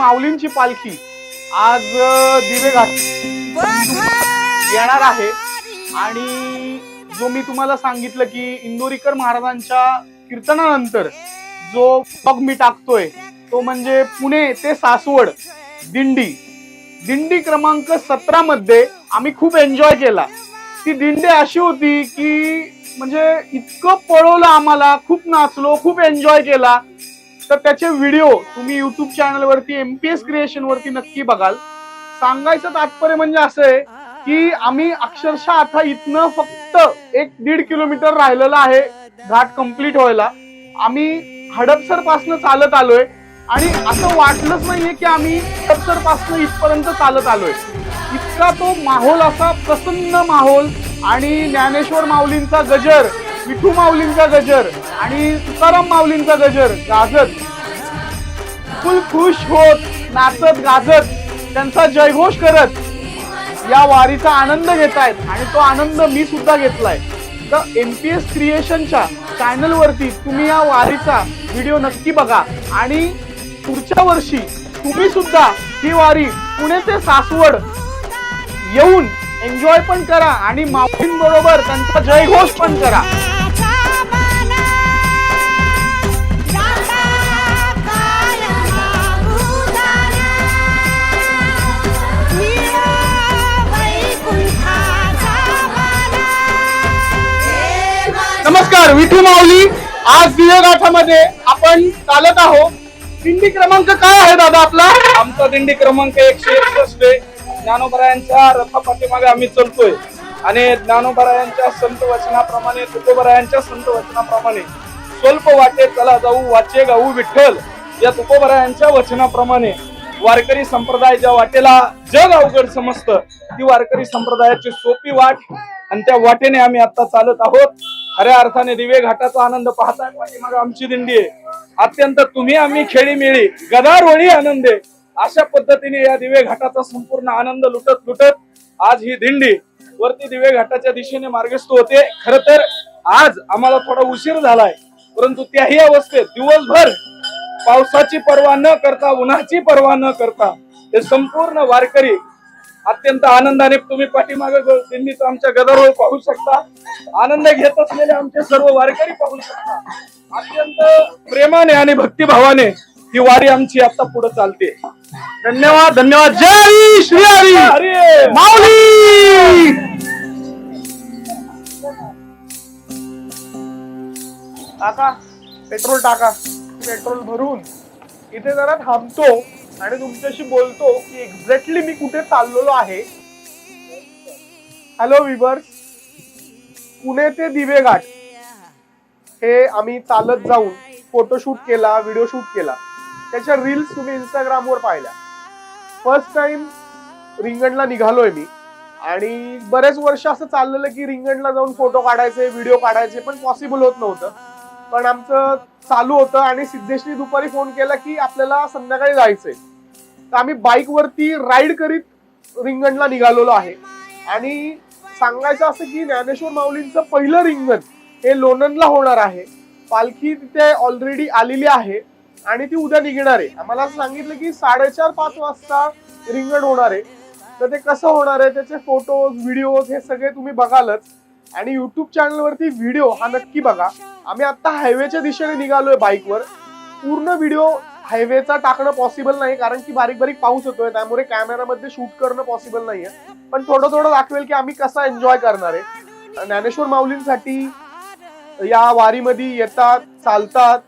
माऊलींची पालखी आज दिवेघाट येणार आहे. आणि जो मी तुम्हाला सांगितलं की इंदोरीकर महाराजांच्या कीर्तनानंतर जो पग मी टाकतोय तो म्हणजे पुणे ते सासवड दिंडी. दिंडी क्रमांक सतरा मध्ये आम्ही खूप एन्जॉय केला. ती दिंडी अशी होती की म्हणजे इतकं पळवलं आम्हाला खूप नाचलो खूप एन्जॉय केला. तर त्याचे व्हिडिओ तुम्ही युट्यूब चॅनल वरती एमपीएस क्रिएशन वरती नक्की बघाल. सांगायचं तात्पर्य म्हणजे असं आहे की आम्ही अक्षरशः आता इथनं फक्त एक दीड किलोमीटर राहिलेलं आहे घाट कंप्लीट व्हायला. आम्ही हडपसर पासन चालत आलोय आणि असं वाटलंच नाहीये की आम्ही हडपसर पासन इथपर्यंत चालत आलोय. इतका तो माहोल असा प्रसन्न माहोल आणि ज्ञानेश्वर माऊलींचा गजर विठू माऊलींचा गजर आणि तुकाराम माऊलींचा गजर गाजत फुल खुश होत नाचत गाजत त्यांचा जयघोष करत या वारीचा आनंद घेतायत आणि तो आनंद मी सुद्धा घेतलाय. तर एमपीएस क्रिएशनच्या चॅनलवरती तुम्ही या वारीचा व्हिडिओ नक्की बघा आणि पुढच्या वर्षी तुम्ही सुद्धा ही वारी पुणे ते सासवड येऊन एन्जॉय पण करा आणि माऊलींबरोबर त्यांचा जयघोष पण करा. नमस्कार विठू माऊली आज दिवेगाठामध्ये आपण चालत आहोत. दिंडी क्रमांक काय आहे दादा आपला? आमचा दिंडी क्रमांक एकशे एकसष्ट ज्ञानोबरायांच्या रथापाठीमागे आम्ही चलतोय. आणि ज्ञानोबरायांच्या संत वचनाप्रमाणे तुकोबरायांच्या संत वचनाप्रमाणे स्वल्प वाटे चला जाऊ वाचे गाऊ विठ्ठल. या तुकोबरायांच्या वचनाप्रमाणे वारकरी संप्रदाय ज्या वाटेला जग अवघड समजतं ती वारकरी संप्रदायाची सोपी वाट आणि त्या वाटेने आम्ही आता चालत आहोत. खऱ्या अर्थाने दिवे घाटाचा आनंद पाहताय म्हणजे पाठीमागे आमची दिंडी आहे. अत्यंत तुम्ही आम्ही खेळी मिळी गदारोळी आनंद. आहे अशा पद्धतीने या दिवे घाटाचा संपूर्ण आनंद लुटत लुटत आज ही दिंडी वरती दिवे घाटाच्या दिशेने मार्गस्थ होते. खर तर आज आम्हाला थोडा उशीर झालाय परंतु त्याही अवस्थेत दिवसभर पावसाची पर्वा न करता उन्हाची पर्वा न करता हे संपूर्ण वारकरी अत्यंत आनंदाने तुम्ही पाठीमागे दिंडीचा आमच्या गदारोळ पाहू शकता. आनंद घेत असलेले आमचे सर्व वारकरी पाहू शकता. अत्यंत प्रेमाने आणि भक्तिभावाने ही वारी आमची आता पुढे चालते. धन्यवाद धन्यवाद. जय श्री हरी. माऊली. टाका पेट्रोल टाका. पेट्रोल भरून इथे जरा थांबतो. आणि तुमच्याशी बोलतो की एक्झॅक्टली मी कुठे चाललेलो आहे. हॅलो विवर्स पुणे ते दिवेघाट. हे आम्ही चालत जाऊन फोटोशूट केला व्हिडिओ शूट केला. त्याच्या रील्स तुम्ही इंस्टाग्रामवर पाहिल्या. फर्स्ट टाइम रिंगणला निघालोय मी. आणि बरेच वर्ष असं चाललेलं की रिंगणला जाऊन फोटो काढायचे व्हिडिओ काढायचे पण पॉसिबल होत नव्हतं. पण आमचं चालू होतं आणि सिद्धेशनी दुपारी फोन केला की आपल्याला संध्याकाळी जायचंय. तर आम्ही बाईक वरती राईड करीत रिंगणला निघालेलो आहे. आणि सांगायचं असं की ज्ञानेश्वर माऊलींचं पहिलं रिंगण हे लोणंदला होणार आहे. पालखी तिथे ऑलरेडी आलेली आहे आणि ती उद्या निघणार आहे. आम्हाला असं सांगितलं की साडेचार पाच वाजता रिंगण होणार आहे. तर ते कसं होणार आहे त्याचे फोटोज व्हिडिओज हे सगळे तुम्ही बघालच. आणि युट्यूब चॅनलवरती व्हिडिओ हा नक्की बघा. आम्ही आत्ता हायवेच्या दिशेने निघालोय बाईकवर. पूर्ण व्हिडिओ हायवेचा टाकणं पॉसिबल नाही कारण की बारीक बारीक पाऊस होतोय त्यामुळे कॅमेरामध्ये शूट करणं पॉसिबल नाहीये. पण थोडं थोडं दाखवेल की आम्ही कसा एन्जॉय करणार आहे. ज्ञानेश्वर माऊलींसाठी या वारीमध्ये येतात चालतात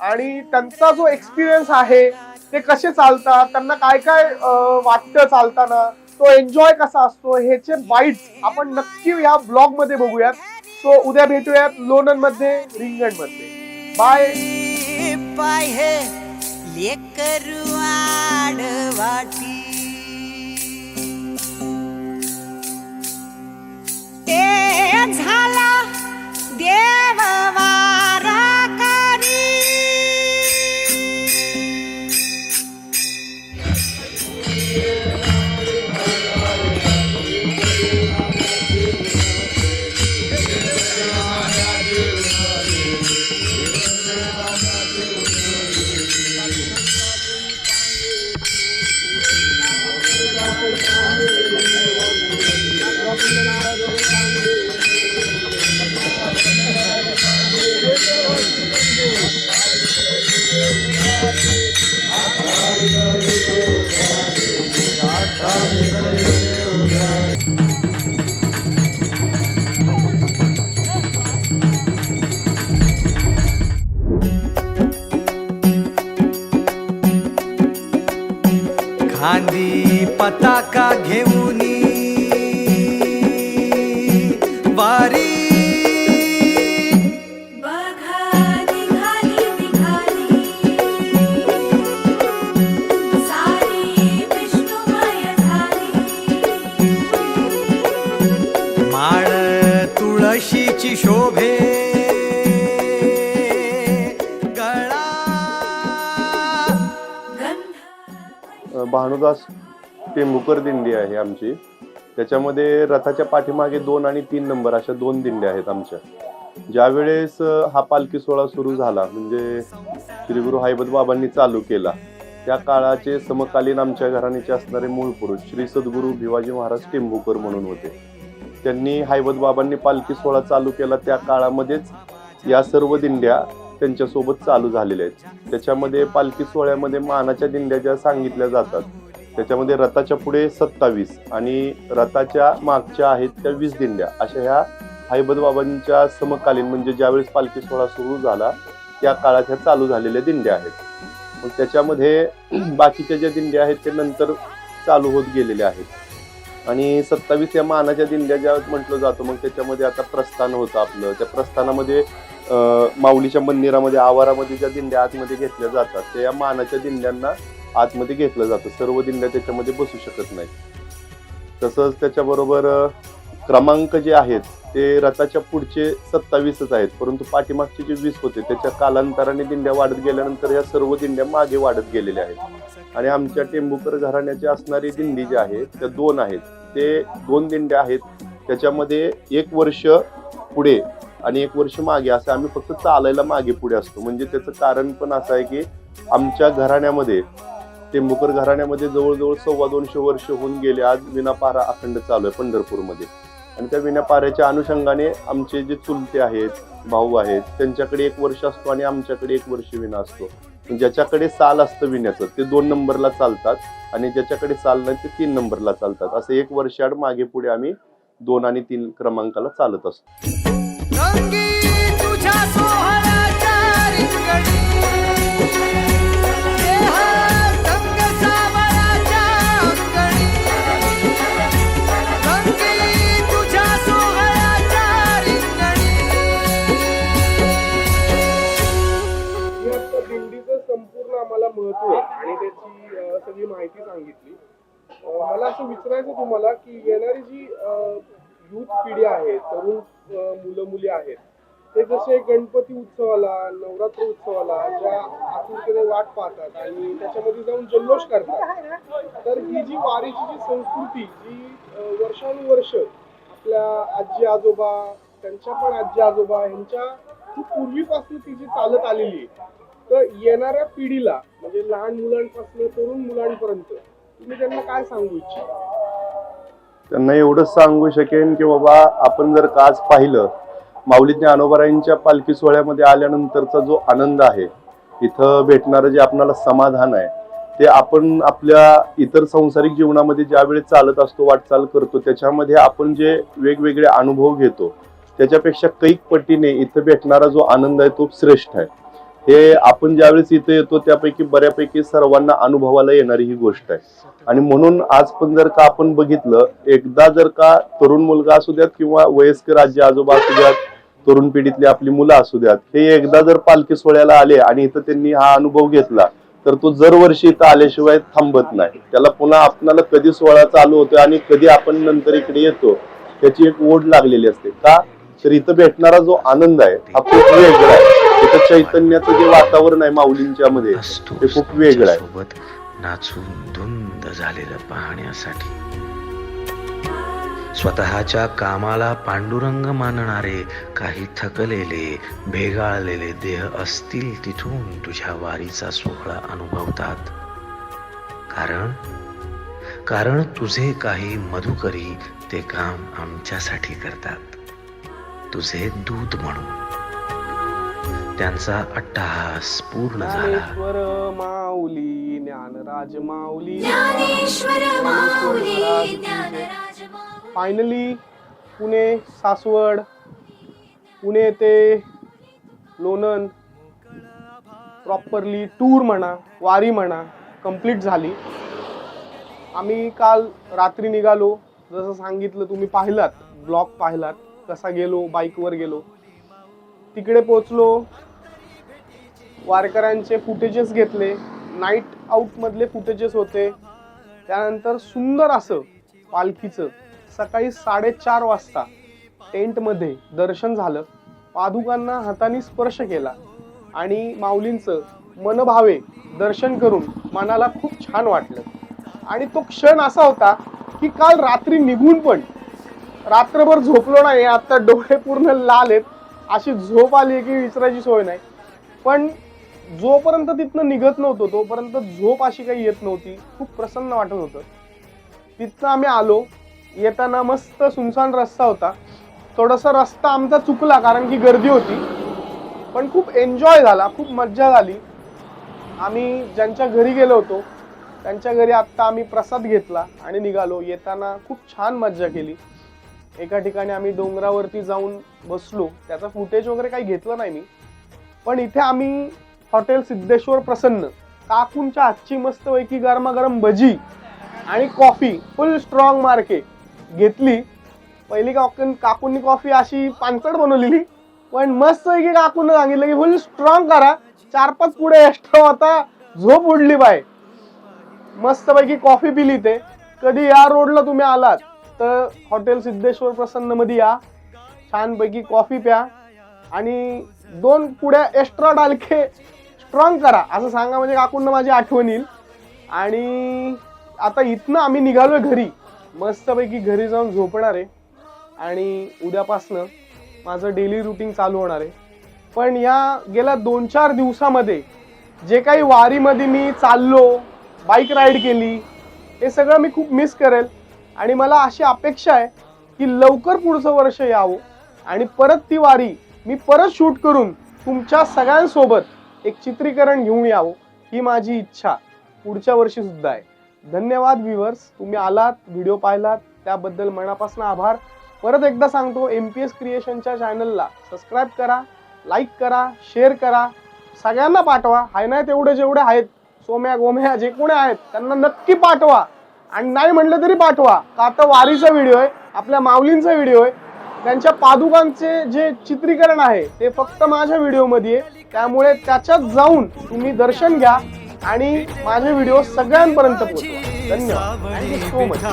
आणि त्यांचा जो एक्सपिरियन्स आहे ते कसे चालतात त्यांना काय काय वाटतं चालताना तो एन्जॉय कसा असतो ह्याचे बाईट्स आपण नक्की या ब्लॉगमध्ये बघूयात. सो उद्या भेटूयात लोणंदमध्ये रिंगणमध्ये बाय हे लेकरू आडवाटी. ते झाला दे पताका घेऊन वारी. माळ तुळशीची शोभे गळा. गंध ते मुकर दिंडी आहे आमची. त्याच्यामध्ये रथाच्या पाठीमागे दोन आणि तीन नंबर अशा दोन दिंड्या आहेत आमच्या. ज्या वेळेस हा पालखी सोहळा सुरू झाला म्हणजे श्री गुरु हैबत बाबांनी चालू केला त्या काळाचे समकालीन आमच्या घराण्याचे असणारे मूळ पुरुष श्री सद्गुरू भिवाजी महाराज टेंभूकर म्हणून होते. त्यांनी हैबत बाबांनी पालखी सोहळा चालू केला त्या काळामध्येच. या सर्व दिंड्या त्यांच्यासोबत चालू झालेल्या आहेत. त्याच्यामध्ये पालखी सोहळ्यामध्ये मानाच्या दिंड्या ज्या सांगितल्या जातात त्याच्यामध्ये रथाच्या पुढे सत्तावीस आणि रथाच्या मागच्या आहेत त्या वीस दिंड्या. अशा ह्या हैबत बाबांच्या समकालीन म्हणजे ज्यावेळेस पालखी सोहळा सुरू झाला त्या काळात ह्या चालू झालेल्या दिंड्या आहेत. मग त्याच्यामध्ये बाकीच्या ज्या दिंड्या आहेत ते नंतर चालू होत गेलेल्या आहेत. आणि सत्तावीस या मानाच्या दिंड्या ज्या म्हटलं जातं मग त्याच्यामध्ये आता प्रस्थान होतं आपलं. त्या प्रस्थानामध्ये माऊलीच्या मंदिरामध्ये आवारामध्ये ज्या दिंड्या आतमध्ये घेतल्या जातात त्या मानाच्या दिंड्यांना आतमध्ये घेतलं जातं. सर्व दिंड्या त्याच्यामध्ये बसू शकत नाही तसंच त्याच्याबरोबर क्रमांक जे आहेत ते रथाच्या पुढचे सत्तावीसच आहेत. परंतु पाठीमागचे जे वीस होते त्याच्या कालांतराने दिंड्या वाढत गेल्यानंतर या सर्व दिंड्या मागे वाढत गेलेल्या आहेत. आणि आमच्या टेंबूकर घराण्याची असणारी दिंडी जी आहे त्या दोन आहेत. ते दोन दिंड्या आहेत. त्याच्यामध्ये एक वर्ष पुढे आणि एक वर्ष मागे असं आम्ही फक्त चालायला मागे पुढे असतो. म्हणजे त्याचं कारण पण असं आहे की आमच्या घराण्यामध्ये टेंभुकर घराण्यामध्ये जवळजवळ सव्वा दोनशे वर्ष होऊन गेले. आज विनापारा अखंड चालू आहे पंढरपूरमध्ये. आणि त्या विनापाऱ्याच्या अनुषंगाने आमचे जे चुलते आहेत भाऊ आहेत त्यांच्याकडे एक वर्ष असतो आणि आमच्याकडे एक वर्ष विना असतो. ज्याच्याकडे साल असतं विण्याचं ते दोन नंबरला चालतात आणि ज्याच्याकडे साल नाही ते तीन नंबरला चालतात. असं एक वर्षाड मागे पुढे आम्ही दोन आणि तीन क्रमांकाला चालत असतो. सांगितली. मला असं विचारायचं तुम्हाला की येणारी जी युथ पिढी आहे तरुण मुलं मुली आहेत ते जसे गणपती उत्सवाला नवरात्र उत्सवाला ज्या आतुरतेने वाट पाहतात आणि त्याच्यामध्ये जाऊन जल्लोष करतात तर ही जी वारीची जी संस्कृती जी वर्षानुवर्ष आपल्या आजी आजोबा त्यांच्या पण आजी आजोबा यांच्या खूप पूर्वीपासून ती जी चालत आलेली आहे तर येणाऱ्या पिढीला म्हणजे लहान मुलांपासून तरुण मुलांपर्यंत तुम्ही त्यांना काय सांगू इच्छिता? त्यांना एवढंच सांगू शकेन की बाबा आपण जर का आज पाहिलं माऊली अनोबराईंच्या पालखी सोहळ्यामध्ये आल्यानंतरचा जो आनंद आहे इथं भेटणारं जे आपणाला समाधान आहे ते आपण आपल्या इतर संसारिक जीवनामध्ये ज्यावेळेस चालत असतो वाटचाल करतो त्याच्यामध्ये आपण जे वेगवेगळे अनुभव घेतो त्याच्यापेक्षा कैक पटीने इथं भेटणारा जो आनंद आहे तो श्रेष्ठ आहे. हे आपण ज्यावेळेस इथं येतो त्यापैकी बऱ्यापैकी सर्वांना अनुभवाला येणारी ही गोष्ट आहे. आणि म्हणून आज पण जर का आपण बघितलं एकदा जर का तरुण मुलगा असू द्यात किंवा वयस्कर आजी आजोबा असू द्यात तरुण पिढीतली आपली मुलं असू द्यात हे एकदा जर पालखी सोहळ्याला आले आणि इथं त्यांनी हा अनुभव घेतला तर तो दरवर्षी इथं आल्याशिवाय थांबत नाही. त्याला पुन्हा आपणाला कधी सोहळा चालू होतो आणि कधी आपण नंतर इकडे येतो त्याची एक ओढ लागलेली असते. का? तर इथं भेटणारा जो आनंद आहे हा खूप वेगळा आहे. इथं चैतन्याचं जे वातावरण आहे माऊलींच्या मध्ये ते खूप वेगळं आहे. सोबत नाचून धुंद झालेलं पाहण्यासाठी. स्वतःच्या कामाला पांडुरंग मानणारे काही थकलेले भेगाळलेले देह असतील तिथून तुझ्या वारीचा सोहळा अनुभवतात. कारण कारण तुझे काही मधुकरी ते काम आमच्यासाठी करतात. तुझे दूत म्हणून. त्यांचा अट्टहास पूर्ण झाला. माऊली ज्ञानराज माऊली. ज्ञानेश्वर माऊली ज्ञानराज माऊली. फायनली पुणे सासवड पुणे ते लोणंद. प्रॉपरली टूर म्हणा वारी म्हणा कंप्लीट झाली. आम्ही काल रात्री निघालो. जसं सांगितलं तुम्ही पाहिलात ब्लॉग पाहिलात. कसा गेलो बाईकवर गेलो तिकडे पोचलो वारकऱ्यांचे फुटेजेस घेतले नाईट आऊटमधले फुटेजेस होते. त्यानंतर सुंदर असं पालखीचं सकाळी साडेचार वाजता टेंटमध्ये दर्शन झालं. पादुकांना हाताने स्पर्श केला आणि माऊलींचं मनभावे दर्शन करून मनाला खूप छान वाटलं. आणि तो क्षण असा होता की काल रात्री निघून पण रात्रभर झोपलो नाही आता डोळे पूर्ण लाल आहेत. अशी झोप आली की विचारायची सोय नाही. पण जोपर्यंत तिथनं निघत नव्हतो तोपर्यंत झोप अशी काही येत नव्हती. खूप प्रसन्न वाटत होतं. तिथनं आम्ही आलो. येताना मस्त सुनसान रस्ता होता. थोडासा रस्ता आमचा चुकला कारण की गर्दी होती. पण खूप एन्जॉय झाला खूप मज्जा झाली. आम्ही ज्यांच्या घरी गेलो होतो त्यांच्या घरी आत्ता आम्ही प्रसाद घेतला आणि निघालो. येताना खूप छान मज्जा केली. एका ठिकाणी आम्ही डोंगरावरती जाऊन बसलो. त्याचा फुटेज वगैरे काही घेतलं नाही मी. पण इथे आम्ही हॉटेल सिद्धेश्वर प्रसन्न काकूंच्या आजची मस्तपैकी गरमागरम भजी आणि कॉफी फुल स्ट्रॉंग मार्के घेतली. पहिली काकून काकूंनी कॉफी अशी पानसट बनवलेली. पण मस्त पैकी काकून सांगितलं की फुल स्ट्रॉंग करा. चार पाच पुढे एक्स्ट्रा होता झोप उडली बाय मस्तपैकी कॉफी पिली ते कधी या रोडला तुम्ही आलात? तर हॉटेल सिद्धेश्वर प्रसन्नमध्ये या. छानपैकी कॉफी प्या. आणि दोन पुड्या एक्स्ट्रा डालके स्ट्रॉंग करा. असं सांगा म्हणजे काकूंना माझी आठवण येईल. आणि आता इथनं आम्ही निघालोय घरी. मस्तपैकी घरी जाऊन झोपणार आहे. आणि उद्यापासनं माझं डेली रुटीन चालू होणार आहे. पण या गेल्या दोन चार दिवसामध्ये जे काही वारीमध्ये मी चाललो बाईक राईड केली हे सगळं मी खूप मिस करेल. आणि मला अशी अपेक्षा आहे की लवकर पुढचं वर्ष यावं. आणि परत ती वारी मी परत शूट करून तुमच्या सगळ्यांसोबत एक चित्रीकरण घेऊन यावं ही माझी इच्छा. पुढच्या वर्षी सुद्धा आहे. धन्यवाद व्ह्युअर्स तुम्ही आलात व्हिडिओ पाहिलात. त्याबद्दल मनापासून आभार. परत एकदा सांगतो एम पी एस क्रिएशनच्या चॅनलला सबस्क्राईब करा लाईक करा शेअर करा. सगळ्यांना पाठवा. हाय नाही तेवढे जेवढे आहेत सोम्या गोम्या जे कोणी आहेत त्यांना नक्की पाठवा. आणि नाही म्हटलं तरी पाठवा. का आता वारीचा व्हिडिओ आहे आपल्या माऊलींचा व्हिडिओ आहे. त्यांच्या पादुकांचे जे चित्रीकरण आहे ते फक्त माझ्या व्हिडिओमध्ये आहे. त्यामुळे त्याच्यात जाऊन तुम्ही दर्शन घ्या आणि माझे व्हिडिओ सगळ्यांपर्यंत पोहोचवा. धन्यवाद. So much